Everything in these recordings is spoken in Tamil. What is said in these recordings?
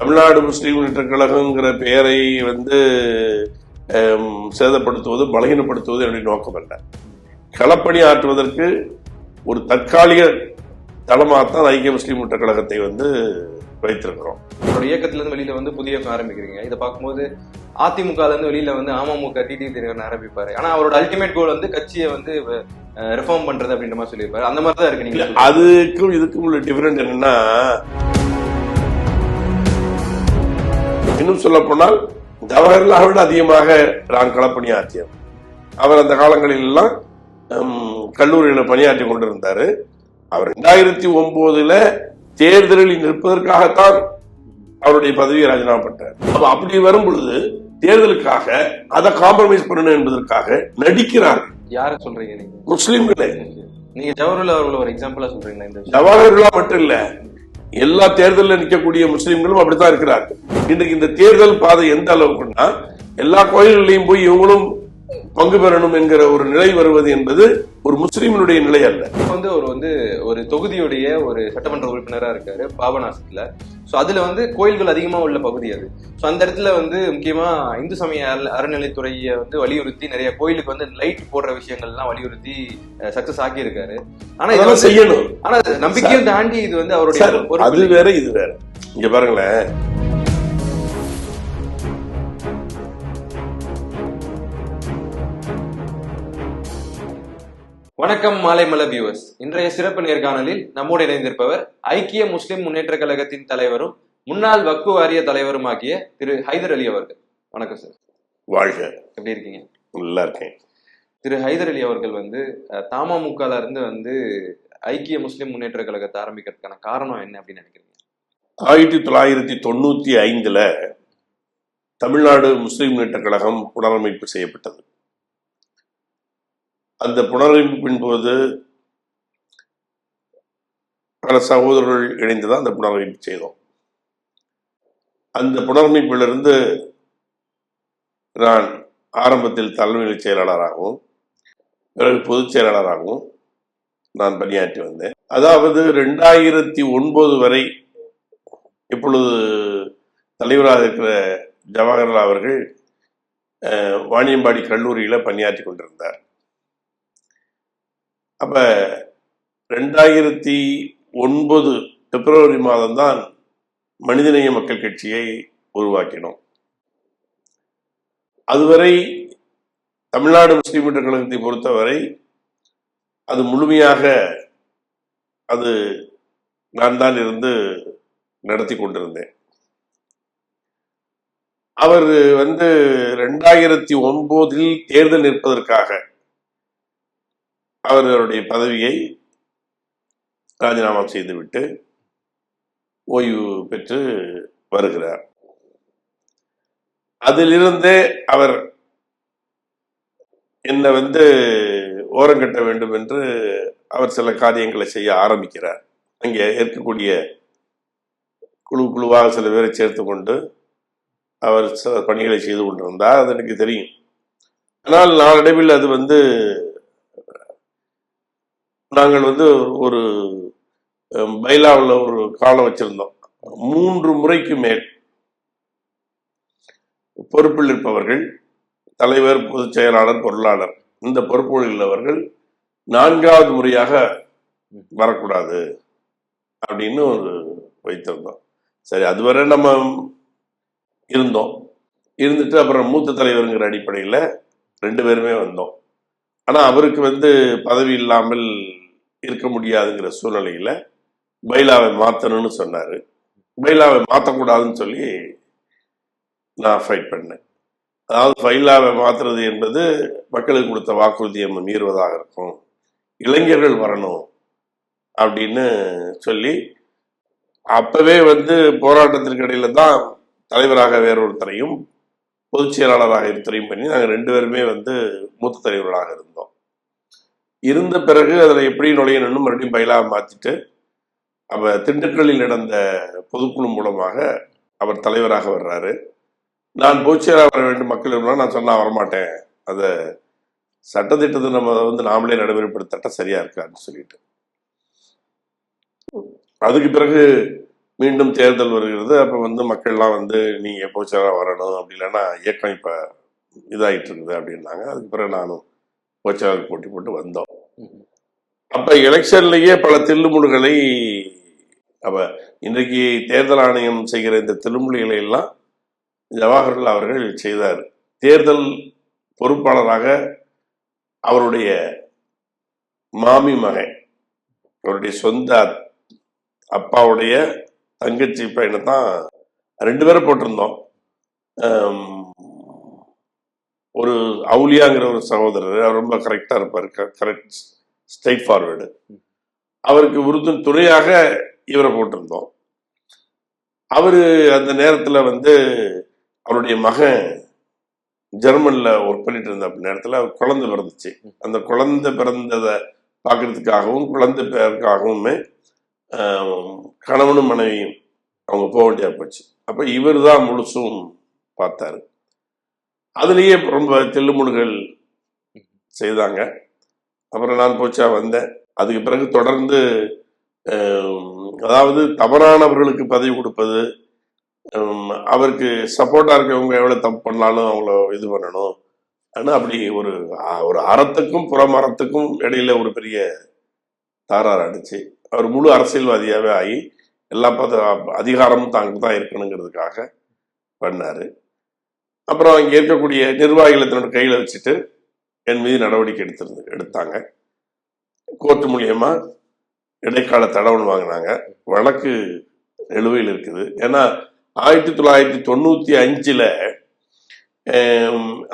தமிழ்நாடு முஸ்லீம் முன்னேற்ற கழகங்கிற பெயரை வந்து சேதப்படுத்துவது பலகீனப்படுத்துவது என்னுடைய நோக்கம் அல்ல. களப்பணி ஆற்றுவதற்கு ஒரு தற்காலிக தளமாகத்தான் ஐக்கிய முஸ்லீம் முன்னேற்ற கழகத்தை வந்து வைத்திருக்கிறோம். ஒரு இயக்கத்துல இருந்து வெளியில வந்து புதிய இயக்கம் ஆரம்பிக்கிறீங்க. இதை பார்க்கும்போது அதிமுக இருந்து வெளியில வந்து அமமுக டிடி தினகரன் ஆரம்பிப்பாரு. ஆனா அவரோட அல்டிமேட் கோல் வந்து கட்சியை வந்து ரிஃபார்ம் பண்றது அப்படின்ற மாதிரி சொல்லியிருப்பாரு. அந்த மாதிரி தான் இருக்கு நீங்க அதுக்கும் இதுக்கும் உள்ள டிஃபரெண்ட் என்னன்னா இன்னும் சொல்ல போனால் ஜவஹர்லாலை விட அதிகமாக நான் களப்பணி ஆற்றியவர். அவர் அந்த காலங்களில் எல்லாம் கல்லூரியில பணியாற்றி கொண்டிருந்தாரு. அவர் ரெண்டாயிரத்தி ஒன்பதுல தேர்தலில் நிற்பதற்காகத்தான் அவருடைய பதவியை ராஜினாமா பண்ணார் அப்ப அப்படி வரும் பொழுது தேர்தலுக்காக அதை காம்ப்ரமைஸ் பண்ணணும் என்பதற்காக நடிக்கிறார்கள். யார சொல்றீங்க நீங்க? முஸ்லிம்களே. நீங்க ஜவஹர்லால் அவர்கள் ஒரு எக்ஸாம்பிளா சொல்றீங்களா இந்த விஷயம்? ஜவஹர்லா மட்டும் இல்ல எல்லா தேர்தலில் நிற்கக்கூடிய முஸ்லீம்களும் அப்படித்தான் இருக்கிறார்கள். இன்றைக்கு இந்த தேர்தல் பாதை எந்த அளவுக்குன்னா எல்லா கோயில்களையும் போய் இவங்களும் பங்கு பெறணும் என்கிற ஒரு நிலை வருவது என்பது ஒரு முஸ்லிமினுடைய நிலை அல்ல. வந்து அவர் வந்து ஒரு தொகுதியுடைய ஒரு சட்டமன்ற உறுப்பினரா இருக்காரு பாபநாசத்துல சோ அதுல வந்து கோயில்கள் அதிகமா உள்ள பகுதி அது. சோ அந்த இடத்துல வந்து முக்கியமா இந்து சமய அற- அறநிலைத்துறையை வந்து வலியுறுத்தி நிறைய கோயிலுக்கு வந்து லைட் போடுற விஷயங்கள்லாம் வலியுறுத்தி சக்சஸ் ஆக்கி இருக்காரு ஆனா இது அதெல்லாம் வந்து செய்யணும். ஆனா நம்பிக்கையும் தாண்டி இது வந்து அவருடைய அது? வேற இது வேற. இங்க பாருங்களேன். வணக்கம் மாலை மல வியூவர்ஸ் இன்றைய சிறப்பு நேர்காணலில் நம்மோடு இணைந்திருப்பவர் ஐக்கிய முஸ்லிம் முன்னேற்ற கழகத்தின் தலைவரும் முன்னாள் வக்கு வாரிய தலைவருமாகிய திரு ஹைதர் அலி அவர்கள். வணக்கம் சார் வாழ்க. எப்படி இருக்கீங்க? நல்லா இருக்கேன். திரு ஹைதர் அலி அவர்கள் வந்து தமாமுகல இருந்து வந்து ஐக்கிய முஸ்லிம் முன்னேற்ற கழகத்தை ஆரம்பிக்கிறதுக்கான காரணம் என்ன அப்படின்னு நினைக்கிறீங்க? ஆயிரத்தி தொள்ளாயிரத்தி தொண்ணூத்தி ஐந்துல தமிழ்நாடு முஸ்லிம் முன்னேற்ற கழகம் புனரமைப்பு செய்யப்பட்டது. அந்த புனரமைப்பின் போது பல சகோதரர்கள் இணைந்துதான் அந்த புனரமைப்பு செய்தோம். அந்த புனரமைப்பிலிருந்து நான் ஆரம்பத்தில் தலைமை செயலாளராகவும் பிறகு பொதுச் செயலாளராகவும் நான் பணியாற்றி வந்தேன். அதாவது ரெண்டாயிரத்தி ஒன்பது வரை இப்பொழுது தலைவராக இருக்கிற ஜவஹர்லால் அவர்கள் வாணியம்பாடி கல்லூரியில் பணியாற்றி கொண்டிருந்தார். அப்ப ரெண்டாயிரத்தி ஒன்பது பிப்ரவரி மாதம்தான் மனிதநேய மக்கள் கட்சியை உருவாக்கினோம். அதுவரை தமிழ்நாடு முஸ்லீம் கழகத்தை பொறுத்தவரை அது முழுமையாக அது நான் தான் இருந்து நடத்தி கொண்டிருந்தேன். அவர் வந்து ரெண்டாயிரத்தி ஒன்பதில் தேர்தல் நிற்பதற்காக அவர்களுடைய பதவியை ராஜினாமா செய்துவிட்டு ஓய்வு பெற்று வருகிறார். அதிலிருந்தே அவர் என்னை வந்து ஓரங்கட்ட வேண்டும் என்று அவர் சில காரியங்களை செய்ய ஆரம்பிக்கிறார். அங்கே இருக்கக்கூடிய குழு குழுவாக சில பேரை சேர்த்து கொண்டு அவர் சில பணிகளை செய்து கொண்டிருந்தார். அது எனக்கு தெரியும். ஆனால் நாளடைவில் அது வந்து நாங்கள் வந்து ஒரு பைலாவில் ஒரு காலம் வச்சிருந்தோம். மூன்று முறைக்கு மேல் பொறுப்பில் இருப்பவர்கள் தலைவர் பொதுச் செயலாளர் பொருளாளர் இந்த பொறுப்புகளில் உள்ளவர்கள் நான்காவது முறையாக வரக்கூடாது அப்படின்னு ஒரு வைத்திருந்தோம். சரி அதுவரை நம்ம இருந்தோம். இருந்துட்டு அப்புறம் மூத்த தலைவருங்கிற அடிப்படையில் ரெண்டு பேருமே வந்தோம். ஆனால் அவருக்கு வந்து பதவி இல்லாமல் இருக்க முடியாதுங்கிற சூழ்நிலையில் பைலாவை மாற்றணும்னு சொன்னார். பைலாவை மாற்றக்கூடாதுன்னு சொல்லி நான் ஃபைட் பண்ணேன். அதாவது பைலாவை மாற்றுறது என்பது மக்களுக்கு கொடுத்த வாக்குறுதியை நம்ம மீறுவதாக இருக்கும். இளைஞர்கள் வரணும் அப்படின்னு சொல்லி அப்பவே வந்து போராட்டத்திற்கு இடையில தான் தலைவராக வேறொருத்தரையும் பொதுச் செயலாளராக ஒருத்தரையும் பண்ணி நாங்கள் ரெண்டு பேருமே வந்து மூத்த தலைவர்களாக இருந்தோம். இருந்த பிறகு அதில் எப்படி நுழையணும்னு மறுபடியும் பயிலாக மாற்றிட்டு அப்போ திண்டுக்கல்லில் நடந்த பொதுக்குழு மூலமாக அவர் தலைவராக வர்றாரு. நான் போச்சியராக வர வேண்டும் மக்கள் இருந்தால் நான் சொன்னால் வரமாட்டேன். அதை சட்டத்திட்டத்தை நம்ம வந்து நாமளே நடைமுறைப்படுத்தட்ட சரியா இருக்கான்னு சொல்லிட்டு. அதுக்கு பிறகு மீண்டும் தேர்தல் வருகிறது. அப்போ வந்து மக்கள்லாம் வந்து நீங்கள் பொதுச்செயலாளர் வரணும் அப்படி இல்லைன்னா இயக்கம் இப்போ இதாகிட்டு இருக்குது அப்படின்னாங்க. அதுக்கு பிறகு நானும் பொதுச்செயலாளர் போட்டி போட்டு வந்தோம். அப்ப எலெக்ஷன்லயே பல தில்லுமுடுகளை அப்ப இன்றைக்கு தேர்தல் ஆணையம் செய்கிற இந்த தில்லுமுடிகளை எல்லாம் ஜவஹர்லால் அவர்கள் செய்தார். தேர்தல் பொறுப்பாளராக அவருடைய மாமி மகன் அவருடைய சொந்த அப்பாவுடைய தங்கச்சி பையனை தான் ரெண்டு பேரும் போட்டிருந்தோம். ஒரு அவுலியாங்கிற ஒரு சகோதரர் அவர் ரொம்ப கரெக்டா இருப்பார். கரெக்ட் ஸ்ட்ரைட் ஃபார்வேர்டு அவருக்கு உறுதுணை துணையாக இவரை போட்டிருந்தோம். அவரு அந்த நேரத்தில் வந்து அவருடைய மகன் ஜெர்மனில் ஒர்க் பண்ணிட்டு இருந்த நேரத்தில் அவர் குழந்தை பிறந்துச்சு. அந்த குழந்தை பிறந்ததை பார்க்கறதுக்காகவும் குழந்தை பேருக்காகவுமே கணவனும் மனைவியும் அவங்க போக வேண்டியா போச்சு. அப்போ இவர் தான் முழுசும் பார்த்தாரு. அதுலேயே ரொம்ப தெல்லுமுடுகள் செய்தாங்க. அப்புறம் நான் போச்சா வந்தேன். அதுக்கு பிறகு தொடர்ந்து அதாவது தவறானவர்களுக்கு பதவி கொடுப்பது அவருக்கு சப்போர்ட்டாக இருக்கவங்க எவ்வளோ தப்பு பண்ணாலும் அவங்கள இது பண்ணணும். ஆனால் அப்படி ஒரு ஒரு அறத்துக்கும் புறமரத்துக்கும் இடையில ஒரு பெரிய தாரார் அடிச்சு அவர் முழு அரசியல்வாதியாகவே ஆகி எல்லா பத அதிகாரமும் தாங்க தான் இருக்கணுங்கிறதுக்காக பண்ணார். அப்புறம் இங்க இருக்கக்கூடிய நிர்வாகிகளை தன்னோட கையில வச்சுட்டு என் மீது நடவடிக்கை எடுத்திருந்து எடுத்தாங்க. கோர்ட் மூலியமா இடைக்கால தடவன் வாங்கினாங்க. வழக்கு நிலுவையில் இருக்குது. ஏன்னா ஆயிரத்தி தொள்ளாயிரத்தி தொண்ணூத்தி அஞ்சுல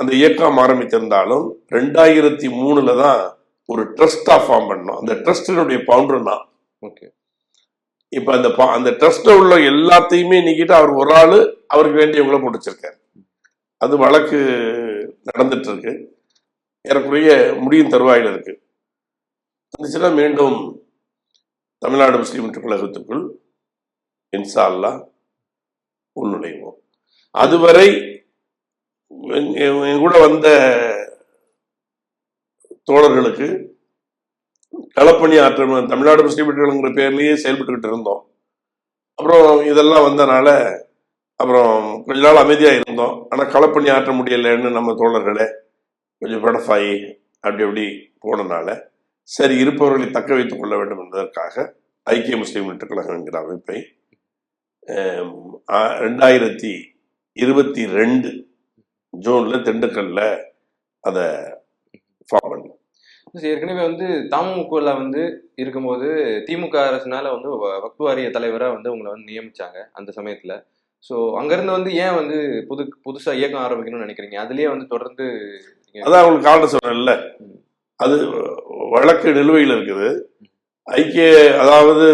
அந்த இயக்கம் ஆரம்பித்திருந்தாலும் ரெண்டாயிரத்தி மூணுல தான் ஒரு ட்ரஸ்டா ஃபார்ம் பண்ணோம். அந்த ட்ரஸ்டினுடைய பவுண்டர் நான். ஓகே. இப்ப அந்த அந்த ட்ரஸ்ட்ல உள்ள எல்லாத்தையுமே நீக்கிட்டு அவர் ஒரு ஆளு அவருக்கு வேண்டியவங்கள போட்டு வச்சிருக்காரு. அது வழக்கு நடந்துட்டு இருக்கு ஏறக்குறைய முடியும் தருவாயில் இருக்கு. வந்துச்சுன்னா மீண்டும் தமிழ்நாடு முஸ்லீம் கழகத்துக்குள் இன்சால்லா உள்நுழைவோம். அதுவரை என்- கூட வந்த தோழர்களுக்கு களப்பணி ஆற்ற தமிழ்நாடு முஸ்லீம் கழகங்கிற பேர்லேயே செயல்பட்டுக்கிட்டு இருந்தோம். அப்புறம் இதெல்லாம் வந்தனால அப்புறம் கொஞ்ச நாள் அமைதியாக இருந்தோம். ஆனால் களப்பணி ஆற்ற முடியலைன்னு நம்ம தோழர்களே கொஞ்சம் படஃபாயி அப்படி அப்படி போனனால சரி இருப்பவர்களை தக்க வைத்துக் கொள்ள வேண்டும் என்பதற்காக ஐக்கிய முஸ்லீம் முன்னேற்றக் கழகம் என்கிற அமைப்பை ரெண்டாயிரத்தி இருபத்தி ரெண்டு ஜூனில் திண்டுக்கல்ல அதை ஃபார்ம் பண்ணோம். ஏற்கனவே வந்து தமுகல வந்து இருக்கும்போது திமுக அரசுனால வந்து வ- வக்ஃபு வாரிய தலைவராக வந்து உங்களை வந்து நியமிச்சாங்க அந்த சமயத்தில். சோ அங்கிருந்து வந்து ஏன் வந்து புது புதுசா இயக்கம் ஆரம்பிக்கணும்னு நினைக்கிறீங்க? அதுலயே வந்து தொடர்ந்து அதான் உங்களுக்கு காரணம் சொன்னேன்ல அது வழக்கு நிலுவையில் இருக்குது. ஐக்கிய அதாவது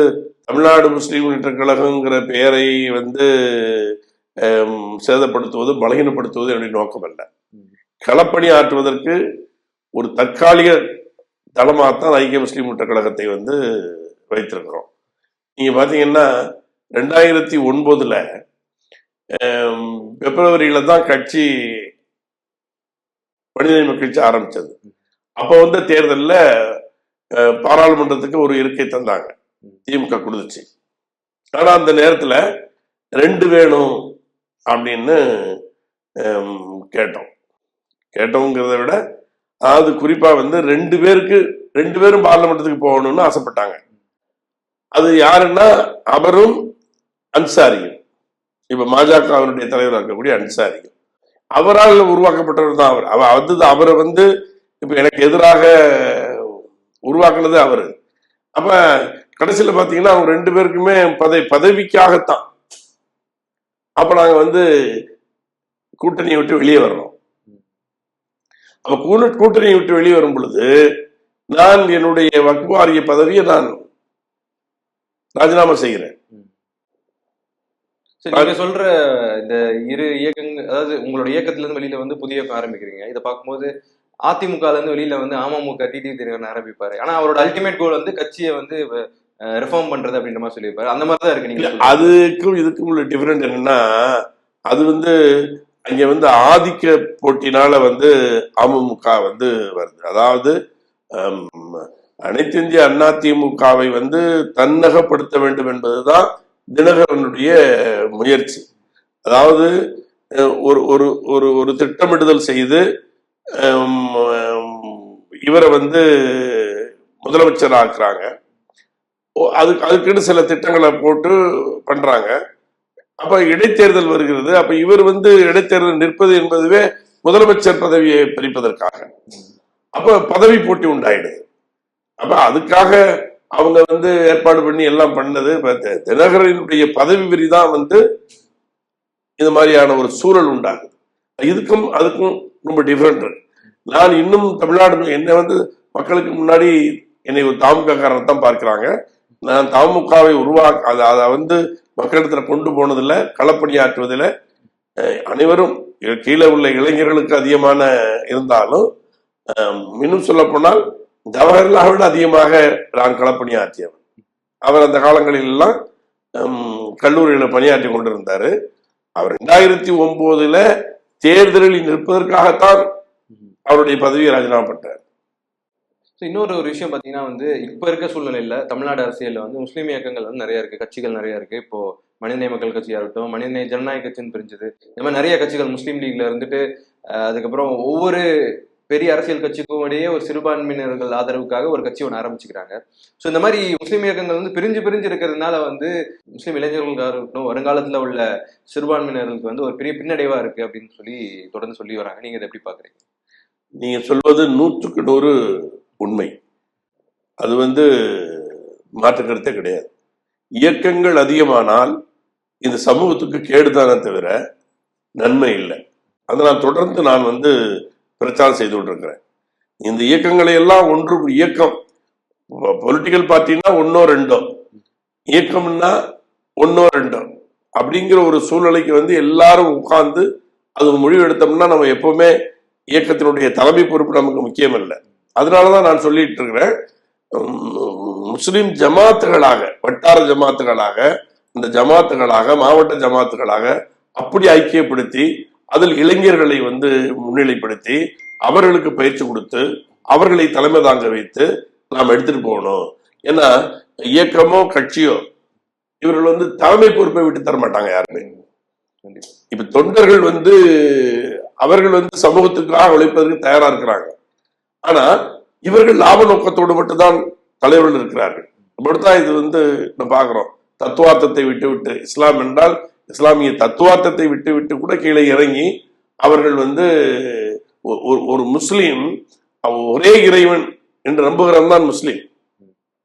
தமிழ்நாடு முஸ்லீம் முன்னேற்ற கழகங்கிற பெயரை வந்து சேதப்படுத்துவது பலகீனப்படுத்துவது என்னுடைய நோக்கம் அல்ல. களப்பணி ஆற்றுவதற்கு ஒரு தற்காலிக தளமாகத்தான் ஐக்கிய முஸ்லீம் முன்னேற்ற கழகத்தை வந்து வைத்திருக்கிறோம். நீங்க பாத்தீங்கன்னா ரெண்டாயிரத்தி ஒன்பதுல பிப்ரவரியில தான் கட்சி மனித கட்சி ஆரம்பிச்சது. அப்போ வந்த தேர்தலில் பாராளுமன்றத்துக்கு ஒரு இருக்கை தந்தாங்க திமுக கொடுத்துச்சு ஆனா அந்த நேரத்துல ரெண்டு வேணும் அப்படின்னு கேட்டோம். கேட்டோங்கிறத விட அதாவது குறிப்பா வந்து ரெண்டு பேருக்கு ரெண்டு பேரும் பாராளுமன்றத்துக்கு போகணும்னு ஆசைப்பட்டாங்க. அது யாருன்னா அவரும் அன்சாரியும். இப்ப மாஜகவினுடைய தலைவராக இருக்கக்கூடிய அன்சாரிகள் அவரால் உருவாக்கப்பட்டவர் தான் அவர். அவ வந்து அவரை வந்து இப்ப எனக்கு எதிராக உருவாக்குனது அவரு. அப்ப கடைசியில பாத்தீங்கன்னா அவங்க ரெண்டு பேருக்குமே பதவி பதவிக்காகத்தான். அப்ப நாங்க வந்து கூட்டணியை விட்டு வெளியே வர்றோம். அப்ப கூட்டணியை விட்டு வெளியே வரும் பொழுது நான் என்னுடைய வக்வாரிய பதவியை நான் ராஜினாமா செய்கிறேன். நீங்க சொல்ற இந்த இரு இயக்கங்கள் அதாவது உங்களோட இயக்கத்துல இருந்து வெளியில வந்து புதிய இயக்கம் ஆரம்பிக்கிறீங்க. இதை பார்க்கும்போது அதிமுகல இருந்து வெளியில வந்து அமமுக டிடி தினகரன் ஆரம்பிப்பாரு. ஆனா அவரோட அல்டிமேட் கோல் வந்து கட்சியை வந்து ரிஃபார்ம் பண்றது அப்படின்ற மாதிரி சொல்லியிருப்பாரு. அந்த மாதிரி தான் இருக்கு நீங்க. அதுக்கும் இதுக்கும் உள்ள டிஃபரெண்ட் என்னன்னா அது வந்து அங்க வந்து ஆதிக்க போட்டினால வந்து அமமுக வந்து வருது. அதாவது அனைத்து இந்திய அண்ணா திமுகவை வந்து தன்னகப்படுத்த வேண்டும் என்பதுதான் தினகரனுடைய முயற்சி. அதாவது ஒரு ஒரு ஒரு ஒரு திட்டமிடுதல் செய்து இவரை வந்து முதலமைச்சர் ஆக்குறாங்க ஓ, அதுக்கு அதுக்குன்னு சில திட்டங்களை போட்டு பண்றாங்க. அப்ப இடைத்தேர்தல் வருகிறது. அப்ப இவர் வந்து இடைத்தேர்தல் நிற்பது என்பதுவே முதலமைச்சர் பதவியை பிரிப்பதற்காக. அப்ப பதவி போட்டி உண்டாயிடுது. அப்ப அதுக்காக அவங்க வந்து ஏற்பாடு பண்ணி எல்லாம் பண்ணது. தினகரனுடைய பதவி விரிதான் வந்து இது மாதிரியான ஒரு சூழல் உண்டாகுது. இதுக்கும் அதுக்கும் ரொம்ப டிஃப்ரெண்ட் நான் இன்னும் தமிழ்நாடு என்னை வந்து மக்களுக்கு முன்னாடி என்னை ஒரு தாமுககாரனை தான் பார்க்கிறாங்க. நான் தாமுகவை உருவாக்க அதை அதை வந்து மக்களிடத்துல கொண்டு போனதில் களப்பணியாற்றுவதில் அனைவரும் கீழே உள்ள இளைஞர்களுக்கு அதிகமான இருந்தாலும் இன்னும் சொல்ல போனால் ஜவஹர்லாலை விட அதிகமாக நான் களப்பணியாற்றியவன் அவர் அந்த காலங்களில் எல்லாம் ஹம், கல்லூரியில பணியாற்றி கொண்டிருந்தாரு. அவர் ரெண்டாயிரத்தி ஒன்பதுல தேர்தலில் நிற்பதற்காகத்தான் அவருடைய பதவியை ராஜினாமா பண்ணார் இன்னொரு ஒரு விஷயம் பாத்தீங்கன்னா வந்து இப்ப இருக்க சூழ்நிலையில தமிழ்நாடு அரசியல்ல வந்து முஸ்லீம் இயக்கங்கள் வந்து நிறைய இருக்கு கட்சிகள் நிறைய இருக்கு. இப்போ மனிதநேய மக்கள் கட்சியா இருக்கட்டும் மனிதநேய ஜனநாயக கட்சின்னு பிரிஞ்சது. இந்த மாதிரி நிறைய கட்சிகள் முஸ்லீம் லீக்ல இருந்துட்டு அஹ், அதுக்கப்புறம் ஒவ்வொரு பெரிய அரசியல் கட்சிக்கும் இடையே ஒரு சிறுபான்மையினர்கள் ஆதரவுக்காக ஒரு கட்சி ஒன்று ஆரம்பிச்சுக்கிறாங்க. ஸோ இந்த மாதிரி முஸ்லீம் இயக்கங்கள் வந்து பிரிஞ்சு பிரிஞ்சு இருக்கிறதுனால வந்து முஸ்லீம் இளைஞர்களுக்காக இருக்கட்டும் வருங்காலத்தில் உள்ள சிறுபான்மையினர்களுக்கு வந்து ஒரு பெரிய பின்னடைவாக இருக்குது அப்படின்னு சொல்லி தொடர்ந்து சொல்லி வராங்க. நீங்கள் இதை எப்படி பார்க்குறீங்க நீங்கள் சொல்வது நூற்றுக்கு நூறு உண்மை. அது வந்து மாற்றுக்கருத்தே கிடையாது. இயக்கங்கள் அதிகமானால் இந்த சமூகத்துக்கு கேடுதானே தவிர நன்மை இல்லை. அதனால் தொடர்ந்து நான் வந்து பிரச்சாரம் செய்து கொண்டிருக்கிறேன். இந்த இயக்கங்களை எல்லாம் ஒன்று இயக்கம் பொலிட்டிக்கல் பார்ட்டின்னா ஒன்னோ ரெண்டோ. இயக்கம்னா ஒன்னோ ரெண்டோ. அப்படிங்கிற ஒரு சூழ்நிலைக்கு வந்து எல்லாரும் உட்கார்ந்து அது முடிவு எடுத்தோம்னா நம்ம எப்பவுமே இயக்கத்தினுடைய தலைமை பொறுப்பு நமக்கு முக்கியம் இல்லை அதனாலதான் நான் சொல்லிட்டு இருக்கிறேன் முஸ்லிம் ஜமாத்துகளாக வட்டார ஜமாத்துகளாக இந்த ஜமாத்துகளாக மாவட்ட ஜமாத்துகளாக அப்படி ஐக்கியப்படுத்தி அதில் இளைஞர்களை வந்து முன்னிலைப்படுத்தி அவர்களுக்கு பயிற்சி கொடுத்து அவர்களை தலைமை தாங்க வைத்து நாம் எடுத்துட்டு போகணும். ஏன்னா இயக்கமோ கட்சியோ இவர்கள் வந்து தலைமை பொறுப்பை விட்டு தர மாட்டாங்க யாருமே. இப்ப தொண்டர்கள் வந்து அவர்கள் வந்து சமூகத்துக்காக உழைப்பதற்கு தயாரா இருக்கிறாங்க. ஆனா இவர்கள் லாப நோக்கத்தோடு மட்டும்தான் தலைவர்கள் இருக்கிறார்கள். அப்படித்தான் இது வந்து நம்ம பாக்குறோம் தத்துவார்த்தத்தை விட்டு விட்டு இஸ்லாம் என்றால் இஸ்லாமிய தத்துவார்த்தத்தை விட்டு விட்டு கூட கீழே இறங்கி அவர்கள் வந்து ஒரு- முஸ்லீம் ஒரே இறைவன் என்று நம்புகிறவன் தான் முஸ்லீம்.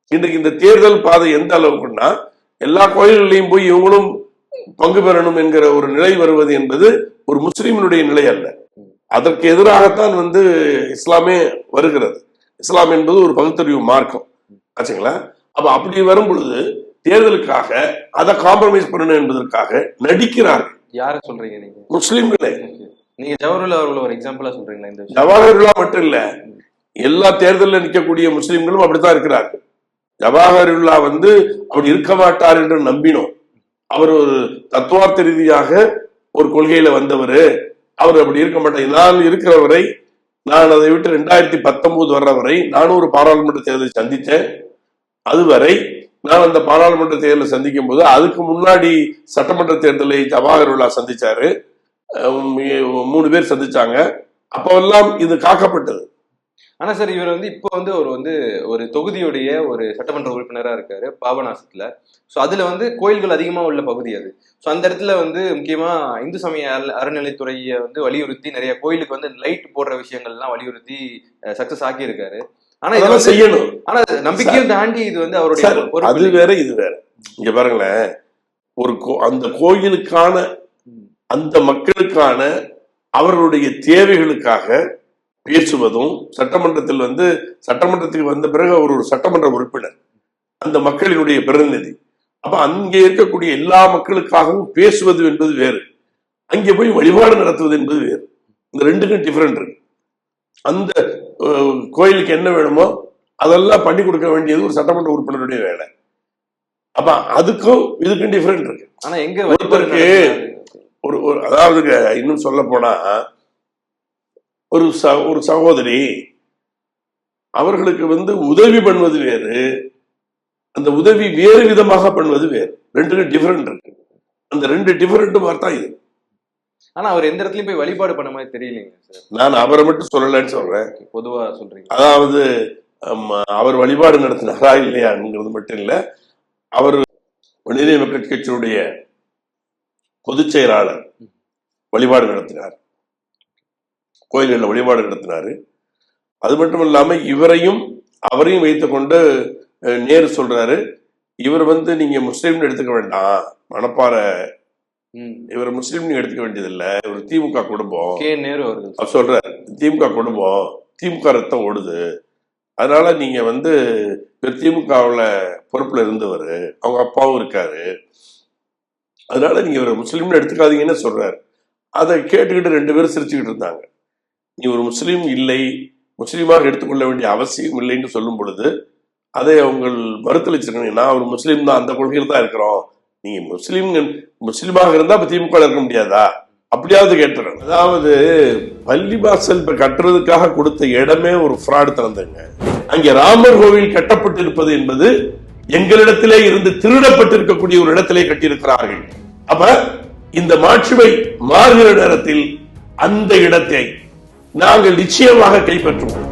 இன்றைக்கு இந்த தேர்தல் பாதை எந்த அளவுக்குன்னா எல்லா கோயில்களையும் போய் இவங்களும் பங்கு பெறணும் என்கிற ஒரு நிலை வருவது என்பது ஒரு முஸ்லீமினுடைய நிலை அல்ல. அதற்கு எதிராகத்தான் வந்து இஸ்லாமே வருகிறது. இஸ்லாம் என்பது ஒரு பகுத்தறிவு மார்க்கம். ஆச்சுங்களா? அப்ப அப்படி வரும் பொழுது தேர்தலுக்காக அதை காம்ப்ரமைஸ் பண்ணணும் என்பதற்காக நடிக்கிறார்கள். யார சொல்றீங்க நீங்க? முஸ்லிம்களே. நீங்க ஜவஹர்லால் அவர்கள் ஒரு எக்ஸாம்பிளா சொல்றீங்களா இந்த விஷயம்? ஜவாஹர்லா மட்டும் இல்ல எல்லா தேர்தலில் நிற்கக்கூடிய முஸ்லிம்களும் அப்படித்தான் இருக்கிறார்கள். ஜவாஹருல்லா வந்து அப்படி இருக்க மாட்டார் என்று நம்பினோம். அவர் ஒரு தத்துவார்த்த ரீதியாக ஒரு கொள்கையில வந்தவர். அவர் அப்படி இருக்க மாட்டார். நான் இருக்கிற வரை நான் அதை விட்டு ரெண்டாயிரத்தி பத்தொன்பது வர்ற வரை நானூறு பாராளுமன்ற தேர்தலை சந்தித்தேன். அதுவரை நான் அந்த பாராளுமன்ற தேர்தலை சந்திக்கும் போது அதுக்கு முன்னாடி சட்டமன்ற தேர்தலை ஜவாஹருல்லா சந்திச்சாரு. அஹ் மூணு பேர் சந்திச்சாங்க. அப்பவெல்லாம் இது காக்கப்பட்டது. ஆனா சார் இவர் வந்து இப்போ வந்து ஒரு வந்து ஒரு தொகுதியுடைய ஒரு சட்டமன்ற உறுப்பினரா இருக்காரு பாபநாசத்துல. சோ அதுல வந்து கோயில்கள் அதிகமா உள்ள பகுதி அது. சோ அந்த இடத்துல வந்து முக்கியமா இந்து சமய அறநிலைத்துறையை வந்து வலியுறுத்தி நிறைய கோயிலுக்கு வந்து லைட் போடுற விஷயங்கள்லாம் வலியுறுத்தி சக்சஸ் ஆக்கி இருக்காரு ஆனா இது அதெல்லாம் வந்து செய்யணும். ஆனா நம்பிக்கையும் தாண்டி இது வந்து அவருடைய அது. வேற இது வேற. இங்க பாருங்களேன். ஒரு அந்த கோயிலுக்கான. அந்த மக்களுக்கான அவர்களுடைய தேவைகளுக்காக பேசுவதும் சட்டமன்றத்தில் வந்து சட்டமன்றத்துக்கு வந்த பிறகு அவர் ஒரு சட்டமன்ற உறுப்பினர். அந்த மக்களினுடைய பிரதிநிதி. அப்ப அங்கே இருக்கக்கூடிய எல்லா மக்களுக்காகவும் பேசுவது என்பது வேறு. அங்கே போய் வழிபாடு நடத்துவது என்பது வேறு. இந்த ரெண்டுக்கும் டிஃபரெண்ட் இருக்கு. அந்த கோயிலுக்கு என்ன வேணுமோ அதெல்லாம் பண்ணி கொடுக்க வேண்டியது ஒரு சட்டமன்ற உறுப்பினருடைய வேலை. அப்ப அதுக்கும் இதுக்கும் டிஃபரெண்ட் இருக்கு. ஆனா எங்க ஒருத்தருக்கு? ஒரு ஒரு அதாவது இன்னும் சொல்ல போனா ஒரு ச ஒரு சகோதரி அவர்களுக்கு வந்து உதவி பண்ணுவது வேறு அந்த உதவி வேறு விதமாக பண்ணுவது வேறு. ரெண்டுக்கும் டிஃபரெண்ட் இருக்கு. அந்த ரெண்டு டிஃபரெண்ட் தான் இது. ஆனா அவர் எந்த இடத்துலயும் போய் வழிபாடு பண்ண மாதிரி தெரியலைங்க சார். நான் அவரை மட்டும் சொல்லலைன்னு சொல்றேன். பொதுவா சொல்றீங்க. அதாவது அவர் வழிபாடு நடத்தினாரா இல்லையாங்கிறது மட்டும் இல்ல அவர் மனித மக்கள் கட்சியுடைய பொதுச் செயலாளர் வழிபாடு நடத்தினார். கோயில்களில் வழிபாடு நடத்தினாரு. அது மட்டும் இல்லாம இவரையும் அவரையும் வைத்துக்கொண்டு நேரு சொல்றாரு இவர் வந்து நீங்க முஸ்லீம்னு எடுத்துக்க வேண்டாம் மணப்பாறை. இவர் முஸ்லீம் நீங்க எடுத்துக்க வேண்டியதில்லை. இவர் திமுக குடும்பம். கே நேரு அவர்கள். அவர் சொல்றாரு திமுக குடும்பம் திமுக ரத்தம் ஓடுது. அதனால நீங்க வந்து இவர் திமுகவுல பொறுப்புல இருந்தவர் அவங்க அப்பாவும் இருக்காரு. அதனால நீங்க ஒரு முஸ்லீம்னு எடுத்துக்காதீங்கன்னு சொல்றாரு. அதை கேட்டுக்கிட்டு ரெண்டு பேரும் சிரிச்சுக்கிட்டு இருந்தாங்க. நீ ஒரு முஸ்லீம் இல்லை முஸ்லீமாக எடுத்துக்கொள்ள வேண்டிய அவசியம் இல்லைன்னு சொல்லும் பொழுது அதை உங்கள் மறுத்தளிச்சிருக்கணும் நான் ஒரு முஸ்லீம் தான் அந்த கொள்கையில் தான் இருக்கிறோம். நீங்க முஸ்லீம் முஸ்லீமாக இருந்தா இப்ப திமுக இருக்க முடியாதா? அப்படியாவது கேட்டுறேன். அதாவது பள்ளி வாசல் இப்ப கட்டுறதுக்காக கொடுத்த இடமே ஒரு ஃப்ராடு திறந்தங்க அங்கே ராமர் கோவில் கட்டப்பட்டிருப்பது என்பது எங்களிடத்திலே இருந்து திருடப்பட்டிருக்கக்கூடிய ஒரு இடத்திலே கட்டியிருக்கிறார்கள். அப்ப இந்த மாட்சிமை மாறுகிற நேரத்தில் அந்த இடத்தை நாங்கள் நிச்சயமாக கைப்பற்றுவோம்.